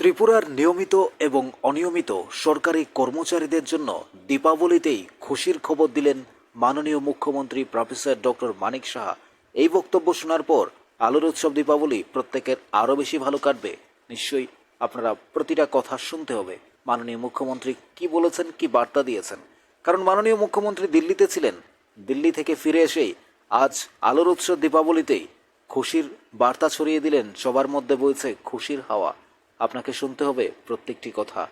ত্রিপুরার নিয়মিত এবং অনিয়মিত সরকারি কর্মচারীদের জন্য দীপাবলিতেই খুশির খবর দিলেন মাননীয় মুখ্যমন্ত্রী প্রফেসর ডক্টর মানিক সাহা। এই বক্তব্য শোনার পর আলোর উৎসব দীপাবলি প্রত্যেকের আরও বেশি ভালো কাটবে। নিশ্চয়ই আপনারা প্রতিটা কথা শুনতে হবে। মাননীয় মুখ্যমন্ত্রী কি বলেছেন, কি বার্তা দিয়েছেন? কারণ মাননীয় মুখ্যমন্ত্রী দিল্লিতে ছিলেন। দিল্লি থেকে ফিরে এসেই আজ আলোর উৎসব দীপাবলিতেই খুশির বার্তা ছড়িয়ে দিলেন। সবার মধ্যে বইছে খুশির হাওয়া। আপনাকে শুনতে হবে প্রত্যেকটি কথা।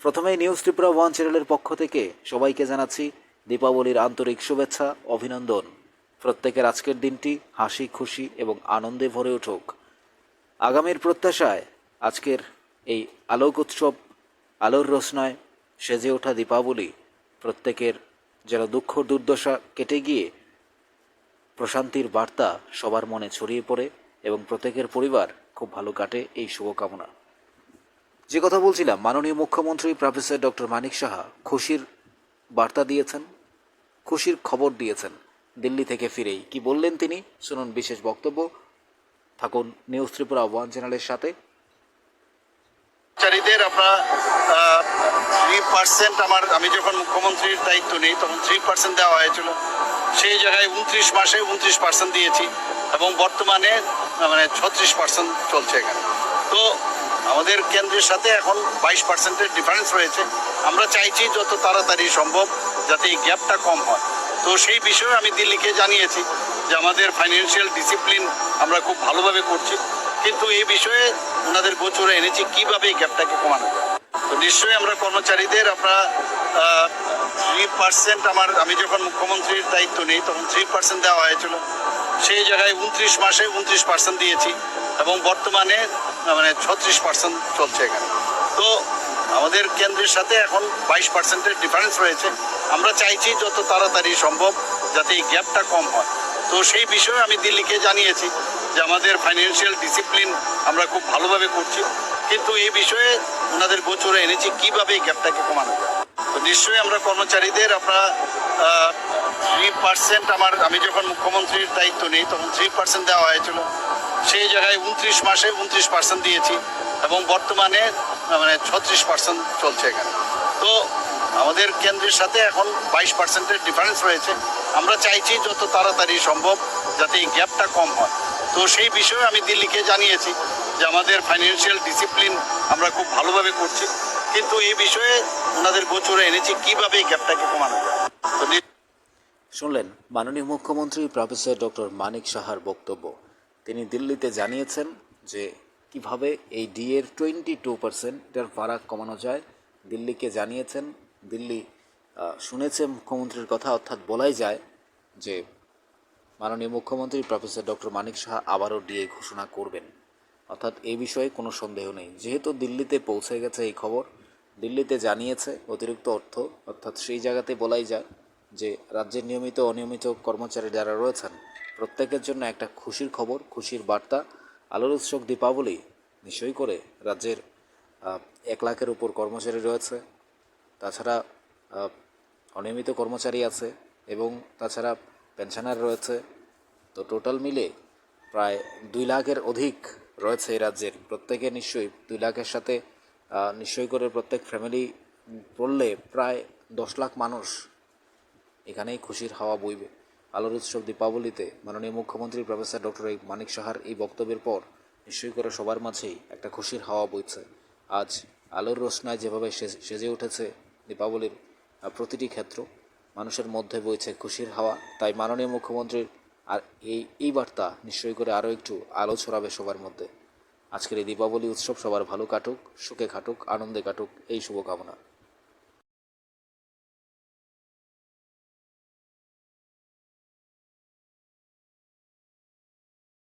প্রথমেই নিউজ ত্রিপুরা ওয়ান চ্যানেলের পক্ষ থেকে সবাইকে জানাচ্ছি দীপাবলির আন্তরিক শুভেচ্ছা, অভিনন্দন। প্রত্যেকের আজকের দিনটি হাসি, খুশি এবং আনন্দে ভরে উঠুক। আগামীর প্রত্যাশায় আজকের এই আলোক উৎসব, আলোর রোশনায় সেজে ওঠা দীপাবলি, প্রত্যেকের যেন দুঃখ দুর্দশা কেটে গিয়ে প্রশান্তির বার্তা সবার মনে ছড়িয়ে পড়ে এবং প্রত্যেকের পরিবার খুব ভালো কাটে এই শুভকামনা। যে কথা বলছিলাম, মাননীয় মুখ্যমন্ত্রী প্রফেসর ডক্টর মানিক সাহা খুশির বার্তা দিয়েছেন, খুশির খবর দিয়েছেন দিল্লি থেকে ফিরেই। কি বললেন তিনি? শুনুন বিশেষ বক্তব্য। থাকুন নিউজ ত্রিপুরা ওয়ান চ্যানেলের সাথে। কর্মচারীদের আমরা থ্রি পার্সেন্ট আমার, আমি যখন মুখ্যমন্ত্রীর দায়িত্ব নিই, তখন থ্রি পার্সেন্ট দেওয়া হয়েছিল। সেই জায়গায় উনত্রিশ মাসে উনত্রিশ পার্সেন্ট দিয়েছি এবং বর্তমানে মানে ছত্রিশ পার্সেন্ট চলছে এখানে। তো আমাদের কেন্দ্রের সাথে এখন বাইশ পার্সেন্টের ডিফারেন্স রয়েছে। আমরা চাইছি যত তাড়াতাড়ি সম্ভব যাতে এই গ্যাপটা কম হয়। তো সেই বিষয়ে আমি দিল্লিকে জানিয়েছি যে আমাদের ফাইন্যান্সিয়াল ডিসিপ্লিন আমরা খুব ভালোভাবে করছি। কিন্তু এই বিষয়ে ওনাদের গোচরে এনেছি কীভাবে এই গ্যাপটাকে কমানো তো নিশ্চয়ই আমরা কর্মচারীদের আমরা থ্রি পার্সেন্ট আমার, আমি যখন মুখ্যমন্ত্রীর দায়িত্ব নিই, তখন থ্রি পার্সেন্ট দেওয়া হয়েছিল। সেই জায়গায় উনত্রিশ মাসে উনত্রিশ পার্সেন্ট দিয়েছি এবং বর্তমানে মানে ছত্রিশ পার্সেন্ট চলছে এখানে। তো আমাদের কেন্দ্রের সাথে এখন বাইশ পার্সেন্টের ডিফারেন্স রয়েছে। আমরা চাইছি যত তাড়াতাড়ি সম্ভব যাতে এই গ্যাপটা কম হয়। তো সেই বিষয়ে আমি দিল্লিকে জানিয়েছি যে আমাদের ফাইন্যান্সিয়াল ডিসিপ্লিন আমরা খুব ভালোভাবে করছি। কিন্তু এই বিষয়ে ওনাদের গোচরে এনেছি কীভাবে এই গ্যাপটাকে কমানো যায়। তো নিশ্চয়ই আমরা কর্মচারীদের আমরা পার্সেন্ট আমার, আমি যখন মুখ্যমন্ত্রীর দায়িত্ব নিই, তখন থ্রি পার্সেন্ট দেওয়া হয়েছিল। সেই জায়গায় উনত্রিশ মাসে উনত্রিশ পার্সেন্ট দিয়েছি এবং বর্তমানে মানে ছত্রিশ পার্সেন্ট চলছে এখানে। তো আমাদের কেন্দ্রের সাথে এখন বাইশ পার্সেন্টের ডিফারেন্স রয়েছে। আমরা চাইছি যত তাড়াতাড়ি সম্ভব যাতে এই গ্যাপটা কম হয়। তো সেই বিষয়ে আমি দিল্লিকে জানিয়েছি যে আমাদের ফাইন্যান্সিয়াল ডিসিপ্লিন আমরা খুব ভালোভাবে করছি। কিন্তু এই বিষয়ে ওনাদের গোচরে এনেছি কীভাবে এই গ্যাপটাকে কমানো যায়। তো শুনলেন মাননীয় মুখ্যমন্ত্রী প্রফেসর ডক্টর মানিক সাহার বক্তব্য। তিনি দিল্লিতে জানিয়েছেন যে, কীভাবে এই ডিএর টোয়েন্টি টু পার্সেন্টের ভাড়া কমানো যায়। দিল্লিকে জানিয়েছেন, দিল্লি শুনেছে মুখ্যমন্ত্রীর কথা, অর্থাৎ বলাই যায় যে, মাননীয় মুখ্যমন্ত্রী প্রফেসর ডক্টর মানিক সাহা আবারও ডিএ ঘোষণা করবেন। অর্থাৎ এই বিষয়ে কোনো সন্দেহ নেই। যেহেতু দিল্লিতে পৌঁছে গেছে এই খবর, দিল্লিতে জানিয়েছে অতিরিক্ত অর্থ, অর্থাৎ সেই জায়গাতে বলাই যায় যে রাজ্যের নিয়মিত, অনিয়মিত কর্মচারী যারা রয়েছেন, প্রত্যেকের জন্য একটা খুশির খবর, খুশির বার্তা। আলোর উৎসব দীপাবলি নিশ্চয়ই করে রাজ্যের এক লাখের উপর কর্মচারী রয়েছে। তাছাড়া অনিয়মিত কর্মচারী আছে এবং তাছাড়া পেনশনার রয়েছে। তো টোটাল মিলে প্রায় দুই লাখের অধিক রয়েছে এই রাজ্যের। প্রত্যেকে নিশ্চয়ই দুই লাখের সাথে নিশ্চয়ই করে প্রত্যেক ফ্যামিলি পড়লে প্রায় দশ লাখ মানুষ এখানেই খুশির হাওয়া বইবে। আলোর উৎসব দীপাবলিতে মাননীয় মুখ্যমন্ত্রী প্রফেসর ডক্টর মানিক সাহার এই বক্তব্যের পর নিশ্চয়ই করে সবার মাঝেই একটা খুশির হাওয়া বইছে। আজ আলোর রোশনায় যেভাবে সেজে উঠেছে দীপাবলির প্রতিটি ক্ষেত্র, মানুষের মধ্যে বইছে খুশির হাওয়া। তাই মাননীয় মুখ্যমন্ত্রীর আর এই এই বার্তা নিশ্চয়ই করে আরও একটু আলো ছড়াবে সবার মধ্যে। আজকের এই দীপাবলি উৎসব সবার ভালো কাটুক, সুখে কাটুক আনন্দে কাটুক, এই শুভকামনা।